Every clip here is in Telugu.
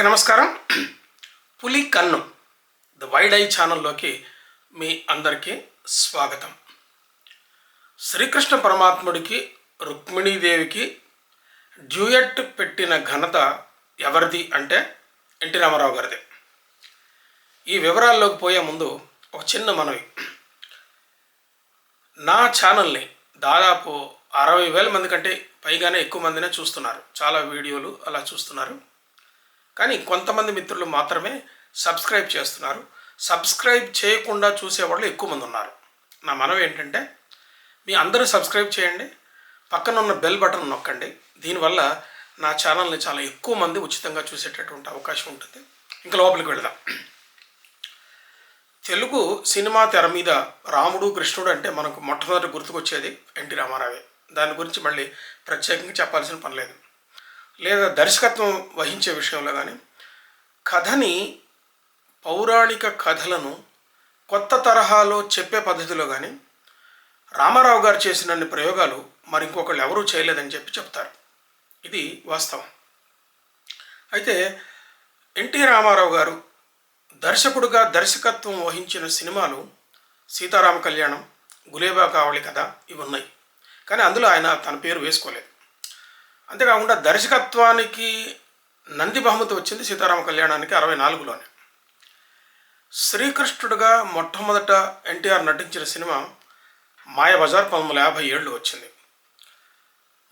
అందరికీ నమస్కారం. పులి కన్ను ద వైడ్ ఐ ఛానల్లోకి మీ అందరికీ స్వాగతం. శ్రీకృష్ణ పరమాత్ముడికి రుక్మిణీదేవికి డ్యూయట్ పెట్టిన ఘనత ఎవరిది అంటే ఎన్టీ రామారావు గారిది. ఈ వివరాల్లోకి పోయే ముందు ఒక చిన్న మనవి. నా ఛానల్ని దాదాపు అరవై వేల మంది కంటే పైగానే ఎక్కువ మందినే చూస్తున్నారు. చాలా వీడియోలు అలా చూస్తున్నారు. కానీ కొంతమంది మిత్రులు మాత్రమే సబ్స్క్రైబ్ చేస్తున్నారు. సబ్స్క్రైబ్ చేయకుండా చూసేవాళ్ళు ఎక్కువ మంది ఉన్నారు. నా మనవి ఏంటంటే మీ అందరూ సబ్స్క్రైబ్ చేయండి పక్కన ఉన్న బెల్ బటన్ నొక్కండి. దీనివల్ల నా ఛానల్ని చాలా ఎక్కువ మంది ఉచితంగా చూసేటటువంటి అవకాశం ఉంటుంది. ఇంకా లోపలికి వెళదాం. తెలుగు సినిమా తెర మీద రాముడు కృష్ణుడు అంటే మనకు మొట్టమొదటి గుర్తుకొచ్చేది ఎన్టీ రామారావే. దాని గురించి మళ్ళీ ప్రత్యేకంగా చెప్పాల్సిన పని లేదు. లేదా దర్శకత్వం వహించే విషయంలో కానీ కథని పౌరాణిక కథలను కొత్త తరహాలో చెప్పే పద్ధతిలో కానీ రామారావు గారు చేసినన్ని ప్రయోగాలు మరి ఇంకొకళ్ళు ఎవరూ చేయలేదని చెప్పి చెప్తారు. ఇది వాస్తవం. అయితే ఎన్టీ రామారావు గారు దర్శకుడుగా దర్శకత్వం వహించిన సినిమాలు సీతారామ కళ్యాణం గులేబా కావళి కథ ఇవి ఉన్నాయి. కానీ అందులో ఆయన తన పేరు వేసుకోలేదు. అంతేకాకుండా దర్శకత్వానికి నంది బహుమతి వచ్చింది సీతారామ కళ్యాణానికి అరవై నాలుగులోనే. శ్రీకృష్ణుడుగా మొట్టమొదట ఎన్టీఆర్ నటించిన సినిమా మాయబజార్ పంతొమ్మిది యాభై ఏళ్ళు వచ్చింది.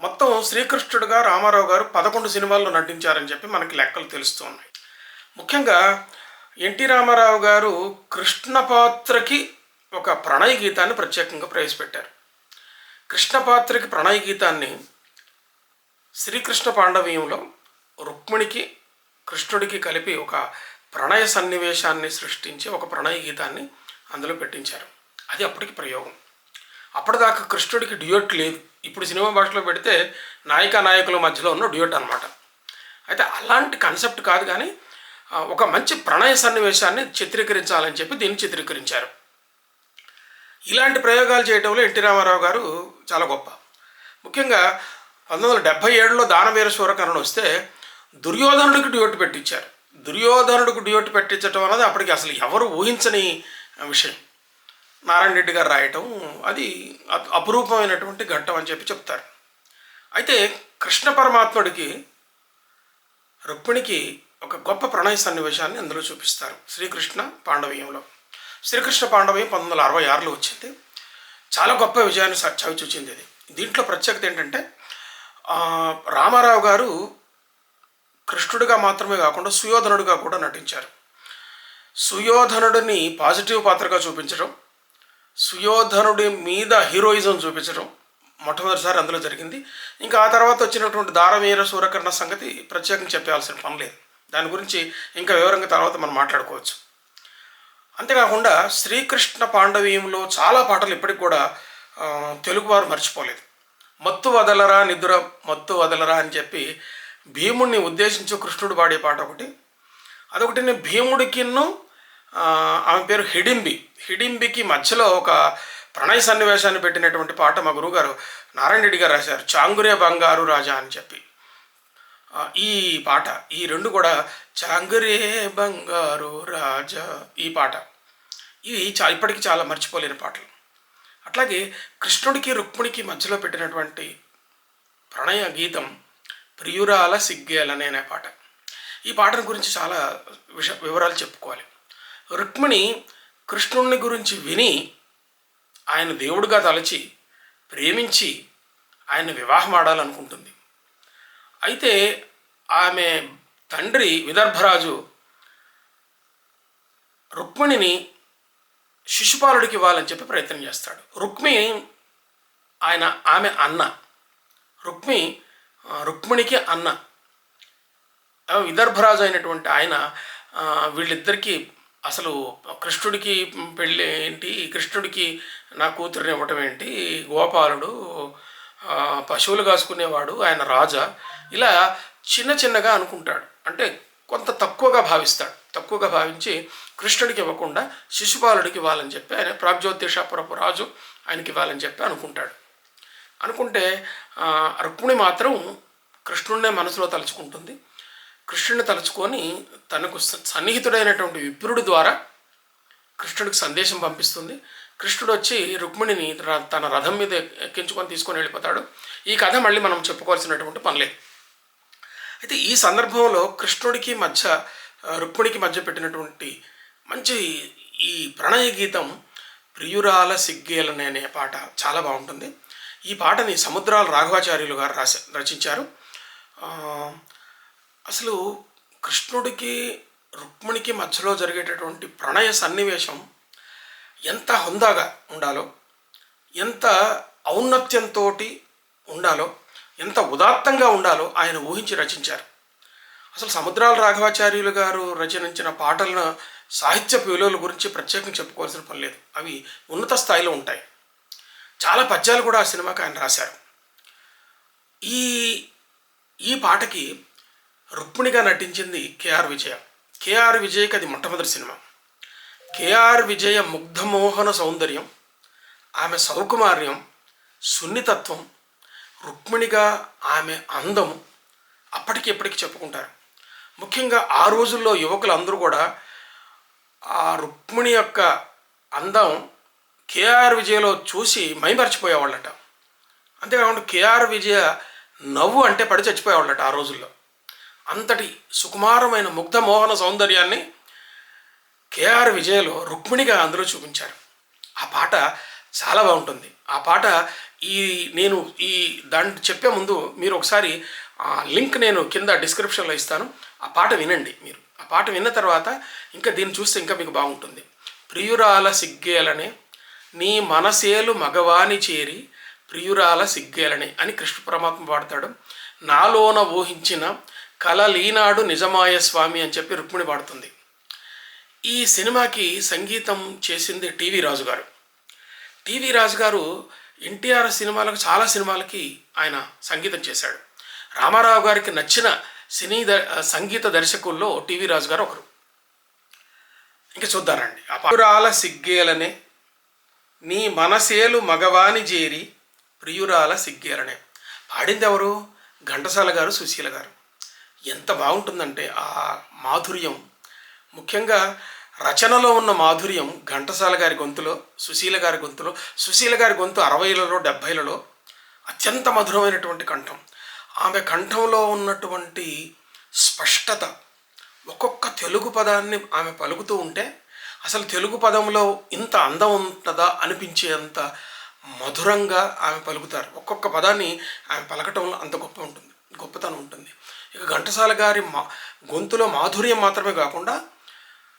మొత్తం శ్రీకృష్ణుడుగా రామారావు గారు పదకొండు సినిమాల్లో నటించారని చెప్పి మనకి లెక్కలు తెలుస్తూ ఉన్నాయి. ముఖ్యంగా ఎన్టీ రామారావు గారు కృష్ణ పాత్రకి ఒక ప్రణయ గీతాన్ని ప్రత్యేకంగా ప్రవేశపెట్టారు. కృష్ణ పాత్రకి ప్రణయ గీతాన్ని శ్రీకృష్ణ పాండవీయంలో రుక్మిణికి కృష్ణుడికి కలిపి ఒక ప్రణయ సన్నివేశాన్ని సృష్టించి ఒక ప్రణయ గీతాన్ని అందులో పెట్టించారు. అది అప్పటికి ప్రయోగం. అప్పటిదాకా కృష్ణుడికి డ్యూయట్ లేదు. ఇప్పుడు సినిమా భాషలో పెడితే నాయిక నాయకుల మధ్యలో ఉన్న డ్యూయట్ అనమాట అయితే అలాంటి కాన్సెప్ట్ కాదు కానీ ఒక మంచి ప్రణయ సన్నివేశాన్ని చిత్రీకరించాలని చెప్పి దీన్ని చిత్రీకరించారు. ఇలాంటి ప్రయోగాలు చేయడంలో ఎన్టీ రామారావు గారు చాలా గొప్ప. ముఖ్యంగా పంతొమ్మిది వందల డెబ్భై ఏడులో దానవీర శూరకరణ వస్తే దుర్యోధనుడికి డ్యూట్ పెట్టించారు. దుర్యోధనుడికి డ్యూట్ పెట్టించడం అనేది అప్పటికి అసలు ఎవరు ఊహించని విషయం. నారాయణ రెడ్డి గారు రాయటం అది అప్- అపురూపమైనటువంటి ఘట్టం అని చెప్పి చెప్తారు. అయితే కృష్ణ పరమాత్ముడికి రుక్మిణికి ఒక గొప్ప ప్రణయ సన్నివేశాన్ని అందులో చూపిస్తారు శ్రీకృష్ణ పాండవీయంలో. శ్రీకృష్ణ పాండవీయం పంతొమ్మిది వందల అరవై ఆరులో వచ్చింది. చాలా గొప్ప విజయాన్ని చవిచూచింది ఇది దీంట్లో ప్రత్యేకత ఏంటంటే రామారావు గారు కృష్ణుడిగా మాత్రమే కాకుండా సుయోధనుడిగా కూడా నటించారు. సుయోధనుడిని పాజిటివ్ పాత్రగా చూపించడం సుయోధనుడి మీద హీరోయిజం చూపించడం మొట్టమొదటిసారి అందులో జరిగింది. ఇంకా ఆ తర్వాత వచ్చినటువంటి దారవీర సూరకర్ణ సంగతి ప్రత్యేకంగా చెప్పాల్సిన పని లేదు. దాని గురించి ఇంకా వివరంగా తర్వాత మనం మాట్లాడుకోవచ్చు. అంతేకాకుండా శ్రీకృష్ణ పాండవీయంలో చాలా పాటలు ఇప్పటికి కూడా తెలుగువారు మర్చిపోలేదు. మత్తు వదలరా నిద్ర మత్తు వదలరా అని చెప్పి భీముడిని ఉద్దేశించి కృష్ణుడు పాడే పాట ఒకటి. అదొకటి భీముడికిన్ను ఆమె పేరు హిడింబి. హిడింబికి మధ్యలో ఒక ప్రణయ సన్నివేశాన్ని పెట్టినటువంటి పాట మా గురువుగారు నారాయణ రెడ్డి గారు రాశారు చాంగురే బంగారు రాజా అని చెప్పి. ఈ పాట ఈ రెండు కూడా చాంగురే బంగారు రాజా ఈ పాట. ఇవి చా ఇప్పటికీ చాలా మర్చిపోలేని పాటలు. అట్లాగే కృష్ణుడికి రుక్మిణికి మధ్యలో పెట్టినటువంటి ప్రణయ గీతం ప్రియురాల సిగ్గేలనే అనే పాట. ఈ పాటను గురించి చాలా విష వివరాలు చెప్పుకోవాలి. రుక్మిణి కృష్ణుడిని గురించి విని ఆయన దేవుడిగా తలచి ప్రేమించి ఆయన వివాహం ఆడాలనుకుంటుంది. అయితే ఆమె తండ్రి విదర్భరాజు రుక్మిణిని శిశుపాలుడికి ఇవ్వాలని చెప్పి ప్రయత్నం చేస్తాడు. రుక్మి ఆయన ఆమె అన్న. రుక్మి రుక్మిణికి అన్న. విదర్భరాజు అయినటువంటి ఆయన వీళ్ళిద్దరికీ అసలు కృష్ణుడికి పెళ్ళి ఏంటి కృష్ణుడికి నా కూతురిని ఇవ్వటం ఏంటి గోపాలుడు పశువులు కాసుకునేవాడు ఆయన రాజా. ఇలా చిన్న చిన్నగా అనుకుంటాడు. అంటే కొంత తక్కువగా భావిస్తాడు. తక్కువగా భావించి కృష్ణుడికి ఇవ్వకుండా శిశుపాలుడికి ఇవ్వాలని చెప్పి ఆయన ప్రాగ్జ్యోతిషాపురపు రాజు ఆయనకి ఇవ్వాలని చెప్పి అనుకుంటాడు. అనుకుంటే రుక్మిణి మాత్రం కృష్ణుడినే మనసులో తలుచుకుంటుంది. కృష్ణుడిని తలుచుకొని తనకు సన్నిహితుడైనటువంటి విప్రుడి ద్వారా కృష్ణుడికి సందేశం పంపిస్తుంది. కృష్ణుడు వచ్చి రుక్మిణిని ర- తన రథం మీద ఎక్కించుకొని తీసుకొని వెళ్ళిపోతాడు. ఈ కథ మళ్ళీ మనం చెప్పుకోవాల్సినటువంటి పనిలేదు అయితే ఈ సందర్భంలో కృష్ణుడికి మధ్య రుక్మిణికి మధ్య పెట్టినటువంటి మంచి ఈ ప్రణయ గీతం ప్రియురాల సిగ్గేలనే అనే పాట చాలా బాగుంటుంది. ఈ పాటని సముద్రాల రాఘవాచార్యులు గారు రాస రచించారు. అసలు కృష్ణుడికి రుక్మిణికి మధ్యలో జరిగేటటువంటి ప్రణయ సన్నివేశం ఎంత హుందాగా ఉండాలో ఎంత ఔన్నత్యంతో ఉండాలో ఎంత ఉదాత్తంగా ఉండాలో ఆయన ఊహించి రచించారు. అసలు సముద్రాల రాఘవాచార్యులు గారు రచనించిన పాటలను సాహిత్య విలువల గురించి ప్రత్యేకంగా చెప్పుకోవాల్సిన పని లేదు. అవి ఉన్నత స్థాయిలో ఉంటాయి. చాలా పద్యాలు కూడా ఆ సినిమాకి ఆయన రాశారు. ఈ ఈ పాటకి రుక్మిణిగా నటించింది కేఆర్ విజయ. కేఆర్ విజయ్కి అది మొట్టమొదటి సినిమా. కేఆర్ విజయ ముగ్ధమోహన సౌందర్యం ఆమె సౌకుమార్యం సున్నితత్వం రుక్మిణిగా ఆమె అందం అప్పటికి ఎప్పటికీ చెప్పుకుంటారు. ముఖ్యంగా ఆ రోజుల్లో యువకులు అందరూ కూడా ఆ రుక్మిణి యొక్క అందం కేఆర్ విజయలో చూసి మైమర్చిపోయేవాళ్ళట. అంతేకాకుండా కేఆర్ విజయ నవ్వు అంటే పడి చచ్చిపోయేవాళ్ళట ఆ రోజుల్లో. అంతటి సుకుమారమైన ముగ్ధ మోహన సౌందర్యాన్ని కేఆర్ విజయలో రుక్మిణిగా అందరూ చూపించారు. ఆ పాట చాలా బాగుంటుంది. ఆ పాట ఈ నేను ఈ దాంట్ చెప్పే ముందు మీరు ఒకసారి ఆ లింక్ నేను కింద డిస్క్రిప్షన్లో ఇస్తాను. ఆ పాట వినండి మీరు. ఆ పాట విన్న తర్వాత ఇంకా దీన్ని చూస్తే ఇంకా మీకు బాగుంటుంది. ప్రియురాల సిగ్గేలనే నీ మనసేలు మగవాని చేరి ప్రియురాల సిగ్గేలనే అని కృష్ణ పరమాత్మ పాడతాడు. నాలోన ఊహించిన కల లీనాడు నిజమాయ స్వామి అని చెప్పి రుక్మిణి పాడుతుంది. ఈ సినిమాకి సంగీతం చేసింది టీవీ రాజు గారు టీవీ రాజు గారు ఎన్టీఆర్ సినిమాలకు చాలా సినిమాలకి ఆయన సంగీతం చేశాడు. రామారావు గారికి నచ్చిన సినీ ద సంగీత దర్శకుల్లో టీవీ రాజు గారు ఒకరు. ఇంకా చూద్దారండి ప్రియురాల సిగ్గేలనే నీ మనసేలు మగవాని చేరి ప్రియురాల సిగ్గేలనే. పాడింది ఎవరు ఘంటసాల గారు సుశీల గారు. ఎంత బాగుంటుందంటే ఆ మాధుర్యం. ముఖ్యంగా రచనలో ఉన్న మాధుర్యం ఘంటసాల గారి గొంతులో సుశీల గారి గొంతులో సుశీల గారి గొంతు అరవైలలో డెబ్భైలలో అత్యంత మధురమైనటువంటి కంఠం. ఆమె కంఠంలో ఉన్నటువంటి స్పష్టత ఒక్కొక్క తెలుగు పదాన్ని ఆమె పలుకుతూ ఉంటే అసలు తెలుగు పదంలో ఇంత అందం ఉంటుందా అనిపించేంత మధురంగా ఆమె పలుకుతారు. ఒక్కొక్క పదాన్ని ఆమె పలకటంలో అంత గొప్ప ఉంటుంది గొప్పతనం ఉంటుంది. ఇక ఘంటసాల గారి మా గొంతులో మాధుర్యం మాత్రమే కాకుండా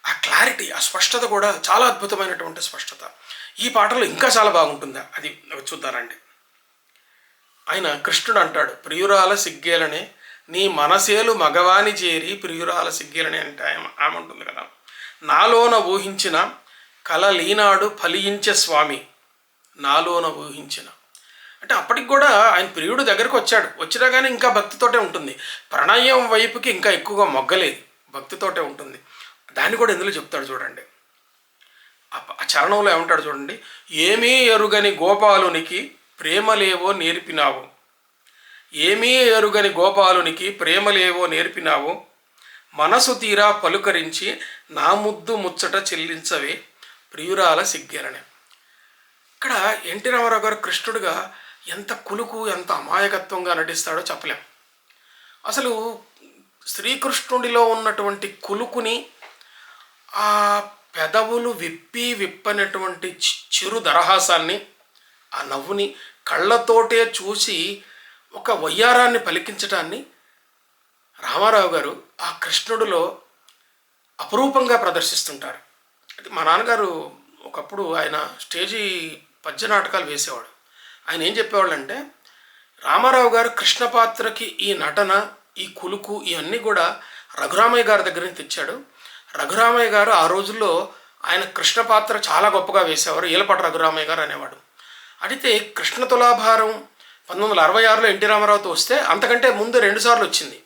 ఆ క్లారిటీ ఆ స్పష్టత కూడా చాలా అద్భుతమైనటువంటి స్పష్టత. ఈ పాటలో ఇంకా చాలా బాగుంటుందా. అది చూద్దారండి ఆయన కృష్ణుడు అంటాడు ప్రియురాల సిగ్గేలనే నీ మనసేలు మగవాని చేరి ప్రియురాల సిగ్గేలనే అంటే ఆమె ఆమె ఉంటుంది కదా. నాలోన ఊహించిన కల లీనాడు ఫలించే స్వామి నాలోన ఊహించిన. అంటే అప్పటికి కూడా ఆయన ప్రియుడు దగ్గరకు వచ్చాడు. వచ్చినా కానీ ఇంకా భక్తితోటే ఉంటుంది. ప్రణయం వైపుకి ఇంకా ఎక్కువగా మొగ్గలేదు. భక్తితోటే ఉంటుంది. దాన్ని కూడా ఎందులో చెప్తాడు చూడండి. ఆ చరణంలో ఏమంటాడు చూడండి ఏమీ ఎరుగని గోపాలునికి ప్రేమలేవో నేర్పినావు? ఏమీ ఎరుగని గోపాలునికి ప్రేమలేవో నేర్పినావు? మనసు తీరా పలుకరించి నా ముద్దు ముచ్చట చెల్లించవే ప్రియురాల సిగ్గేరనే. ఇక్కడ ఎన్టీ రామారావు గారు కృష్ణుడిగా ఎంత కులుకు ఎంత అమాయకత్వంగా నటిస్తాడో చెప్పలేం. అసలు శ్రీకృష్ణుడిలో ఉన్నటువంటి కులుకుని ఆ పెదవులు విప్పి విప్పనటువంటి చి- చిరు దరహాసాన్ని ఆ నవ్వుని కళ్ళతోటే చూసి ఒక వయ్యారాన్ని పలికించటాన్ని రామారావు గారు ఆ కృష్ణుడిలో అపురూపంగా ప్రదర్శిస్తుంటారు. అది మా నాన్నగారు ఒకప్పుడు ఆయన స్టేజీ పద్య నాటకాలు వేసేవాడు. ఆయన ఏం చెప్పేవాళ్ళు అంటే రామారావు గారు కృష్ణ పాత్రకి ఈ నటన ఈ కులుకు ఇవన్నీ కూడా రఘురామయ్య గారి దగ్గర నుంచి తెచ్చాడు. రఘురామయ్య గారు ఆ రోజుల్లో ఆయన కృష్ణ పాత్ర చాలా గొప్పగా వేసేవారు. ఈలపాటి రఘురామయ్య గారు అనేవాడు. అయితే కృష్ణ తులాభారం పంతొమ్మిది వందల అరవై ఆరులో ఎన్టీ రామారావుతో వస్తే అంతకంటే ముందు రెండుసార్లు వచ్చింది.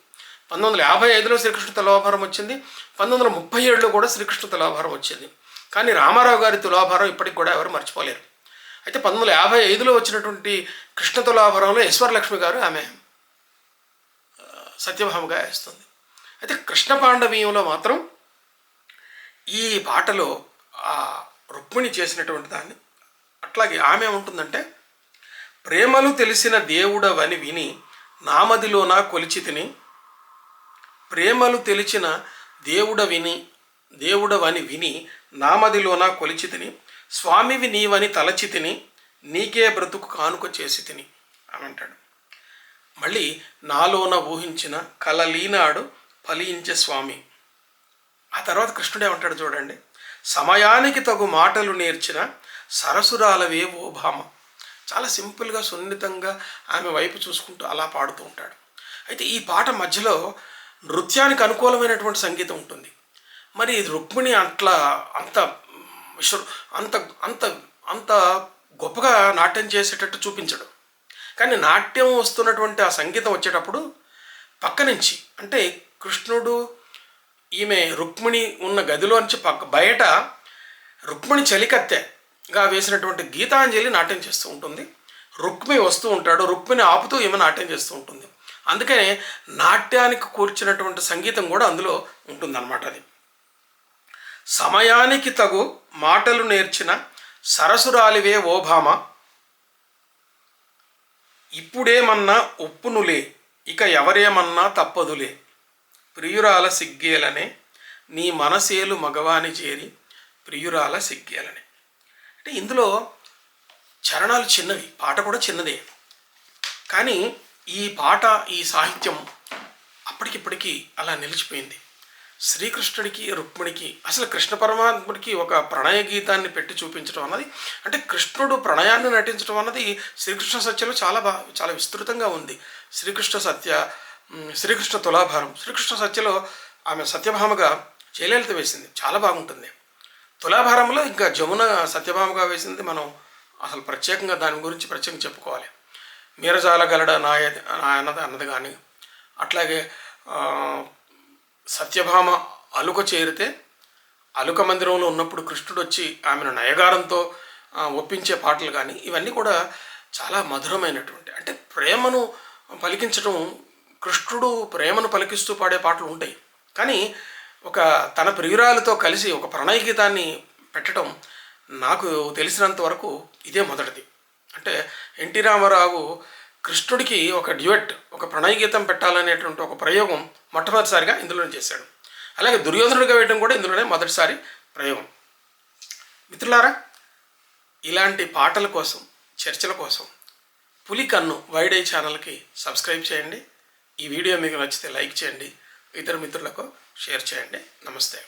పంతొమ్మిది వందల యాభై ఐదులో శ్రీకృష్ణ తులాభారం వచ్చింది. పంతొమ్మిది వందల ముప్పై ఏడులో కూడా శ్రీకృష్ణ తులాభారం వచ్చింది. కానీ రామారావు గారి తులాభారం ఇప్పటికి కూడా ఎవరు మర్చిపోలేరు. అయితే పంతొమ్మిది వందల యాభై ఐదులో వచ్చినటువంటి కృష్ణ తులాభారంలో ఈశ్వరలక్ష్మి గారు ఆమె సత్యభామగా వేస్తుంది. అయితే కృష్ణ పాండవీయంలో మాత్రం ఈ పాటలో ఆ రుక్మిణి చేసినటువంటి దాన్ని అట్లాగే ఆమె ఉంటుందంటే ప్రేమలు తెలిసిన దేవుడవని విని నామదిలోన కొలిచి తిని ప్రేమలు తెలిసిన దేవుడ విని దేవుడవని విని నామదిలోన కొలిచి తిని స్వామివి నీవని తలచి తిని నీకే బ్రతుకు కానుక చేసి తిని అని అంటాడు. మళ్ళీ నాలోన ఊహించిన కలలీనాడు ఫలించే స్వామి. ఆ తర్వాత కృష్ణుడే ఉంటాడు చూడండి. సమయానికి తగు మాటలు నేర్చిన సరసురాలవే ఓ భామ. చాలా సింపుల్గా సున్నితంగా ఆమె వైపు చూసుకుంటూ అలా పాడుతూ ఉంటాడు. అయితే ఈ పాట మధ్యలో నృత్యానికి అనుకూలమైనటువంటి సంగీతం ఉంటుంది. మరి రుక్మిణి అట్లా అంత విశ్వ అంత అంత అంత గొప్పగా నాట్యం చేసేటట్టు చూపించడు. కానీ నాట్యం వస్తున్నటువంటి ఆ సంగీతం వచ్చేటప్పుడు పక్క నుంచి అంటే కృష్ణుడు ఈమె రుక్మిణి ఉన్న గదిలోంచి పక్క బయట రుక్మిణి చలికత్తెగా వేసినటువంటి గీతాంజలి నాట్యం చేస్తూ ఉంటుంది. రుక్మి వస్తూ ఉంటాడు. రుక్మిని ఆపుతూ ఈమె నాట్యం చేస్తూ ఉంటుంది. అందుకనే నాట్యానికి కూర్చున్నటువంటి సంగీతం కూడా అందులో ఉంటుందన్నమాట అది. సమయానికి తగు మాటలు నేర్చిన సరసురాలివే ఓభామ ఇప్పుడేమన్నా ఉప్పునులే ఇక ఎవరేమన్నా తప్పదులే. ప్రియురాల సిగ్గేలనే నీ మనసేలు మగవాని చేరి ప్రియురాల సిగ్గేలనే అంటే ఇందులో చరణాలు చిన్నవి పాట కూడా చిన్నదే. కానీ ఈ పాట ఈ సాహిత్యం అప్పటికిప్పటికీ అలా నిలిచిపోయింది. శ్రీకృష్ణుడికి రుక్మిణికి అసలు కృష్ణ పరమాత్ముడికి ఒక ప్రణయ గీతాన్ని పెట్టి చూపించడం అన్నది అంటే కృష్ణుడు ప్రణయాన్ని నటించడం అన్నది శ్రీకృష్ణ సత్యలో చాలా బా చాలా విస్తృతంగా ఉంది. శ్రీకృష్ణ సత్య శ్రీకృష్ణ తులాభారం. శ్రీకృష్ణ సత్యలో ఆమె సత్యభామగా జయలలిత వేసింది. చాలా బాగుంటుంది. తులాభారంలో ఇంకా జమున సత్యభామగా వేసింది మనం అసలు ప్రత్యేకంగా దాని గురించి ప్రత్యేకంగా చెప్పుకోవాలి. మీరజాల గలడ నాయ అన్నది అన్నది కానీ అట్లాగే సత్యభామ అలుక చేరితే అలుక మందిరంలో ఉన్నప్పుడు కృష్ణుడు వచ్చి ఆమెను నయగారంతో ఒప్పించే పాటలు కానీ ఇవన్నీ కూడా చాలా మధురమైనటువంటి అంటే ప్రేమను పలికించడం కృష్ణుడు ప్రేమను పలికిస్తూ పాడే పాటలు ఉంటాయి. కానీ ఒక తన ప్రియురాలతో కలిసి ఒక ప్రణయ గీతాన్ని పెట్టడం నాకు తెలిసినంత వరకు ఇదే మొదటిది. అంటే ఎన్టీ రామారావు కృష్ణుడికి ఒక డ్యూయట్ ఒక ప్రణయ గీతం పెట్టాలనేటువంటి ఒక ప్రయోగం మొట్టమొదటిసారిగా ఇందులోనే చేశాడు. అలాగే దుర్యోధనుడిగా వేయడం కూడా ఇందులోనే మొదటిసారి ప్రయోగం. మిత్రులారా ఇలాంటి పాటల కోసం చర్చల కోసం పులి కన్ను వైడ్ ఐ ఛానల్కి సబ్స్క్రైబ్ చేయండి. ఈ వీడియో మీకు నచ్చితే లైక్ చేయండి ఇతర మిత్రులకు షేర్ చేయండి. నమస్తే.